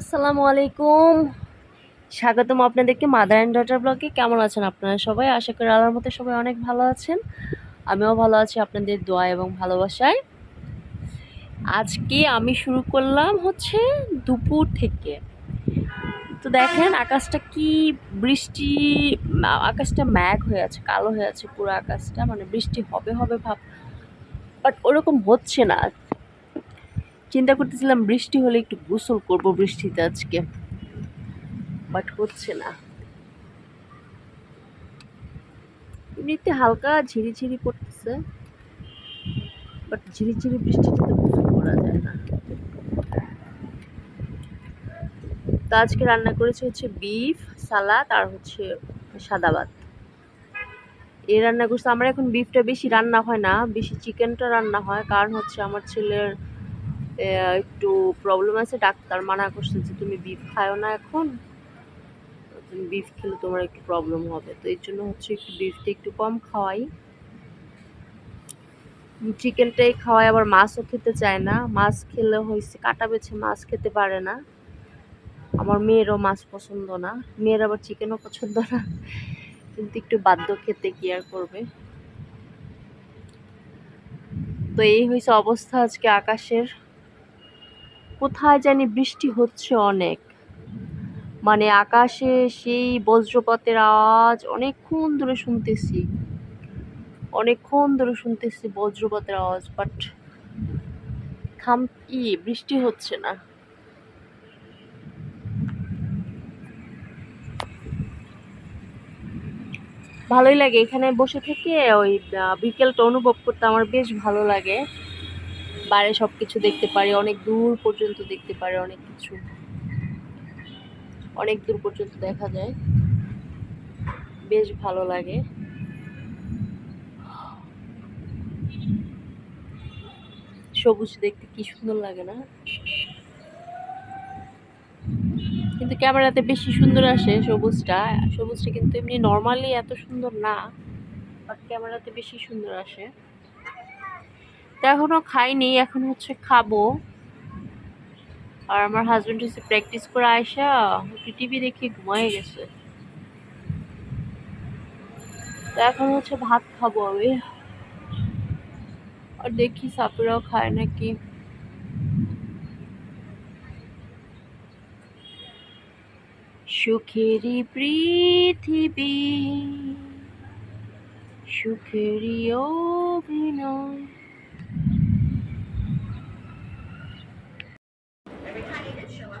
আসসালামু আলাইকুম। স্বাগতম আপনাদেরকে মাদার অ্যান্ড ডটার ব্লগে কেমন আছেন আপনারা সবাই? আশা করি আল্লাহর মতো সবাই অনেক ভালো আছেন। আমিও ভালো আছি আপনাদের দোয়া এবং ভালোবাসায়। আজকে আমি শুরু করলাম হচ্ছে দুপুর থেকে। তো দেখেন আকাশটা কি বৃষ্টি আকাশটা ম্যাগ হয়ে আছে, কালো হয়ে আছে পুরো আকাশটা। মানে বৃষ্টি হবে হবে ভাব। বাট ওরকম হচ্ছে না। চিন্তা করতেছিলাম বৃষ্টি হলে একটু গোসল করব বৃষ্টিতে আজকে বাট হচ্ছে না। এমনিতে হালকা ঝিরিঝিরি পড়তেছে বাট ঝিরিঝিরি বৃষ্টিতে তো গোসল করা যায় না। তো আজকে রান্না করেছি হচ্ছে বিফ সালাদ আর হচ্ছে সাদা ভাত। এই রান্না করছে, আমার এখন বিফটা বেশি রান্না হয় না, বেশি চিকেনটা রান্না হয়, কারণ হচ্ছে আমার ছেলের একটু প্রবলেম আছে, ডাক্তার মানা করছে যে তুমি বিফ খাও না এখন। তুমি বিফ খেলে তোমার একটু প্রবলেম হবে। তো এর জন্য হচ্ছে একটু বিফটা একটু কম খাওয়াই। চিকেনটাই খাওয়াই, আবার মাছও খেতে চায় না। মাছ খেলে হয়েছে কাটা বেছে মাছ খেতে পারে না। আমার মেয়েরও মাছ পছন্দ না। মেয়ের আবার চিকেনও পছন্দ না। কিন্তু একটু বাধ্য খেতে কি আর করবে? তো এই হয়েছে অবস্থা আজকে আকাশের। কোথায় জানি বৃষ্টি হচ্ছে অনেক। মানে আকাশে সেই বজ্রপাতের আওয়াজ অনেকক্ষণ ধরে শুনতেছি। অনেকক্ষণ ধরে শুনতেছি বজ্রপাতের আওয়াজ বাট থাম কি বৃষ্টি হচ্ছে না। ভালোই লাগে এখানে বসে থেকে, ওই বিকেলটা অনুভব করতে আমার বেশ ভালো লাগে। বাইরে সব কিছু দেখতে পারি, অনেক দূর পর্যন্ত দেখতে পারি, অনেক কিছু। অনেক দূর পর্যন্ত দেখা যায়। বেশ ভালো লাগে। সবুজ দেখতে কি সুন্দর লাগে না? কিন্তু ক্যামেরাতে বেশি সুন্দর আসে সবুজটা। সবুজটা কিন্তু এমনি নর্মালি এত সুন্দর না বাট ক্যামেরাতে বেশি সুন্দর আসে। তো এখনও খাইনি, এখন হচ্ছে খাব। আর আমার হাজবেন্ড হচ্ছে প্র্যাকটিস করে আয়সা একটু টিভি দেখে ঘুমায় গেছে। তো এখন হচ্ছে ভাত খাব আমি। আর দেখি সাপুরাও খায় নাকি। সুখেরই পৃথিবী, সুখেরই অভিনয়।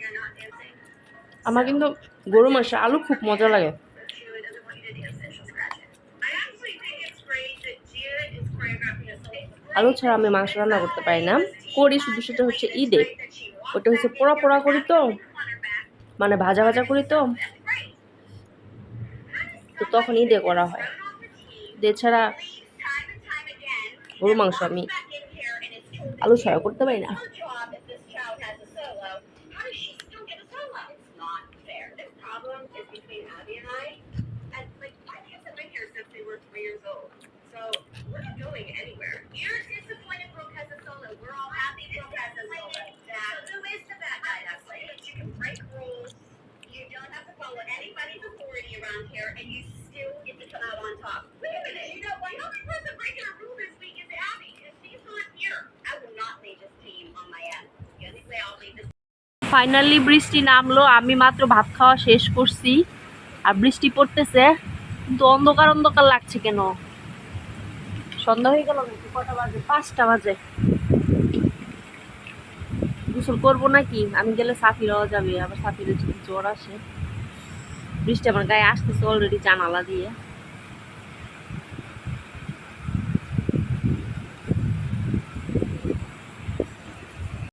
you're not dancing. আমার কিন্তু গরু মাসে আলু খুব মজা লাগে আলু ছাড়া আমি মাংস রান্না করতে পারি না। করি, শুধু সেটা হচ্ছে ঈদে। ওটা হচ্ছে পোড়া পোড়া করি তো মানে ভাজা ভাজা করি তো। তো তখন ঈদে করা হয়। এছাড়া গরু মাংস আমি আলু ছাড়া করতে পারি না। Her job if this child around here, and you still get to come out on top. Wait a minute. You know? The only person breaking a rule this week is Abby, because she's not here. I will not leave this team on my own. The only way I'll leave this finally বৃষ্টি নামলো আমি মাত্র ভাত খাওয়া শেষ করছি আর বৃষ্টি পড়তেছে কিন্তু অন্ধকার অন্ধকার লাগছে কেন সন্ধ্যা হয়ে গেল কটা বাজে পাঁচটা বাজে গোসল করব নাকি আমি গেলে সাফিরাও যাবে আবার সাফিরের যদি জ্বর আসে বৃষ্টি আমার গায়ে আসতেছে অলরেডি জানালা দিয়ে।